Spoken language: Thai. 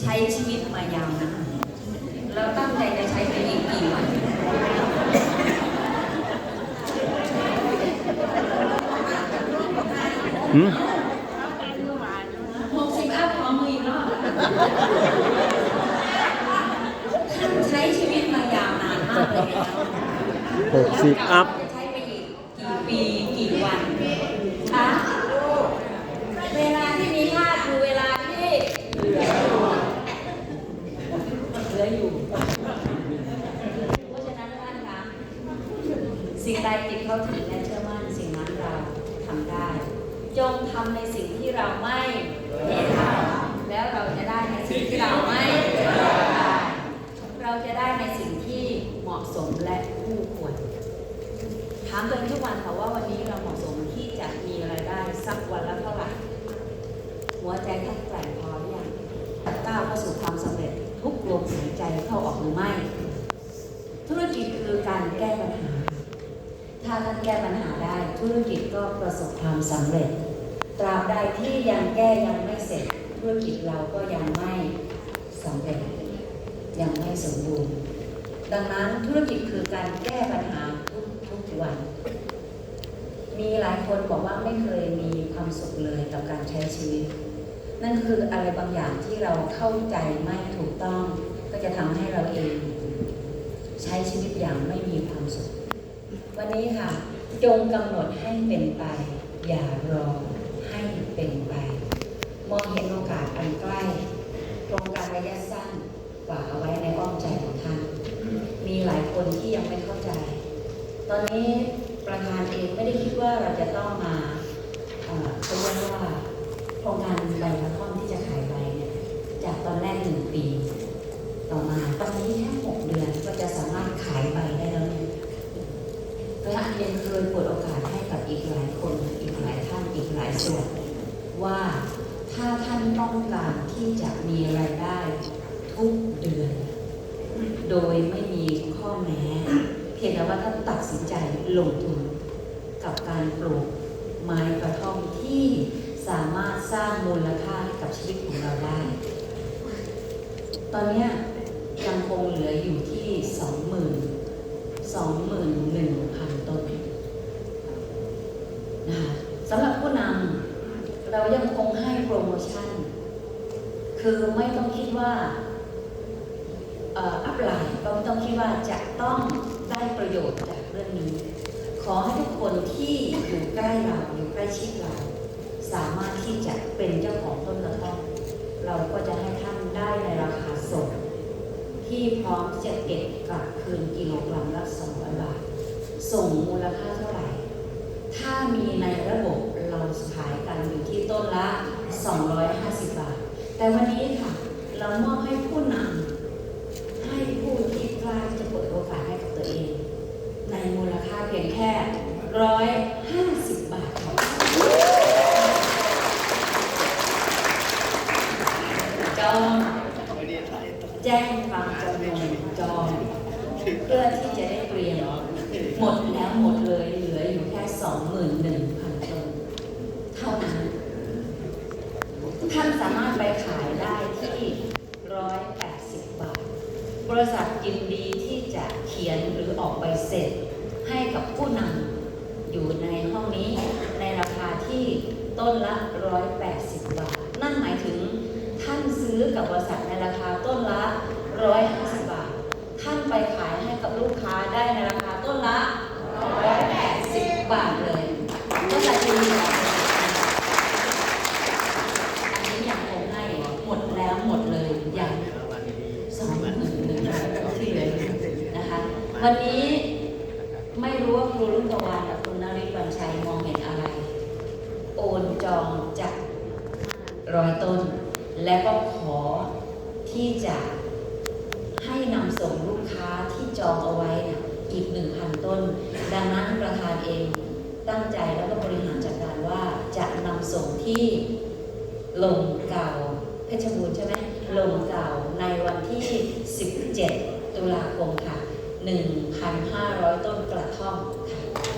ใช้ชีวิตมายาวนานเราตั้งใจจะใช้ไปอีกกี่วันหืมหกสิบอัพพร้อมมืออีกรอบท่านใช้ชีวิตมายาวนานมากเลยนะคะหกสิบอัพ จะใช้ไปอีกกี่ปีกี่วันคะเวลาที่มีค่าคือเวลาที่เหลืออยู่เหลืออยู่ เพราะฉะนั้นท่านคะสิ่งใดจิตเข้าถึงและเชื่อมั่นสิ่งนั้นเราทำได้ จงทำในสิ่งที่เราไม่ได้ทำแล้วเราจะได้ในสิ่งที่เราไม่ได้เราจะได้ในสิ่งที่เหมาะสมและคู่ควรถามตัวเองทุกวันค่ะว่าวันนี้เราเหมาะสมที่จะมีรายได้สักวันละเท่าไหร่หัวใจท่านแกร่งพอหรือยังก้าวเข้าสู่ความสำเร็จทุกลมหายใจเข้าออกหรือไม่ ธุรกิจคือการแก้ปัญหา ถ้าท่านแก้ปัญหาได้ธุรกิจก็ประสบความสำเร็จ ตราบใดที่ยังแก้ยังไม่เสร็จ ธุรกิจเราก็ยังไม่สำเร็จ ยังไม่สมบูรณ์ ดังนั้นธุรกิจคือการแก้ปัญหาทุกทุกวัน มีหลายคนบอกว่าไม่เคยมีความสุขเลยกับการใช้ชีวิต นั่นคืออะไรบางอย่างที่เราเข้าใจไม่ถูกต้อง ก็จะทำให้เราเอง ใช้ชีวิตอย่างไม่มีความสุข วันนี้ค่ะ จงกำหนดให้เป็นไป อย่ารอให้เป็นไป มองเห็นโอกาสอันใกล้โครงการระยะสั้นฝากเอาไว้ในอ้อมใจของท่าน มีหลายคนที่ยังไม่เข้าใจ ตอนนี้ประธานเองไม่ได้คิดว่าเราจะต้องมาเอ่อเขาเรียกว่าโครงการใบกระท่อมที่จะขาย อันเป็นเคยเปิดโอกาสให้กับอีกหลายคนอีกหลายท่านอีกหลายส่วน ว่าถ้าท่านต้องการที่จะมีรายได้ทุกเดือน โดยไม่มีข้อแม้ เพียงแต่ว่าท่านตัดสินใจลงทุนกับการปลูกไม้กระท่อมที่สามารถสร้างมูลค่าให้กับชีวิตของเราได้ ตอนนี้ยังคงเหลืออยู่ที่สองหมื่นสองหมื่นหนึ่ง ต้นนะคะสำหรับผู้นำเรายังคงให้โปรโมชั่น คือไม่ต้องคิดว่าอัพไลน์ก็ไม่ต้องคิดว่าจะต้องได้ประโยชน์จากเรื่องนี้ ขอให้ทุกคนที่อยู่ใกล้เราอยู่ใกล้ชิดเรา สามารถที่จะเป็นเจ้าของต้นกระท่อมเราก็จะให้ท่านได้ในราคาส่งที่พร้อมจะเก็บกลับคืนกิโลกรัมละ200บาท ส่งมูลค่าเท่าไหร่ ถ้ามีในระบบเราขายกันอยู่ที่ต้นละ 250 บาท แต่วันนี้ค่ะ เรามอบให้ผู้นำให้ผู้ที่กล้าจะเปิดโอกาสให้กับตัวเอง ในมูลค่าเพียงแค่ร้อยห้าสิบบาทค่ะจองแจ้งความจำนงจองเพื่อที่จะได้เตรียม หมดแล้วหมดเลยเหลืออยู่แค่สองหมื่นหนึ่งพันต้นเท่านั้น ท่านสามารถไปขายได้ที่180บบาท บริษัทยินดีที่จะเขียนหรือออกใบเสร็จ ให้กับผู้นำอยู่ในห้องนี้ในราคาที่ต้นละ180บบาท นั่นหมายถึงท่านซื้อกับบริษัทในราคาต้นละ150บาทท่านไปขายให้กับลูกค้าได้ในราคาต้นละ 180 บาทเลยบริษัทยินดีออกใบเสร็จ อันนี้ยังคงให้หมดแล้วหมดเลยยังสองหมื่นหนึ่งที่เหลืออยู่นะคะ วันนี้ไม่รู้ว่าครูรุ่งตะวันกับคุณนริศวันชัยมองเห็นอะไร โอนจองจากร้อยต้น และก็ขอที่จะให้นำส่งลูกค้าที่จองเอาไว้อีกหนึ่งพันต้น ดังนั้นประธานเองตั้งใจแล้วก็บริหารจัดการว่าจะนำส่งที่ลงเก่าเพชรบูรณ์ใช่ไหมลงเก่าในวันที่ 17 ตุลาคมค่ะ 1,500 ต้นกระท่อมค่ะ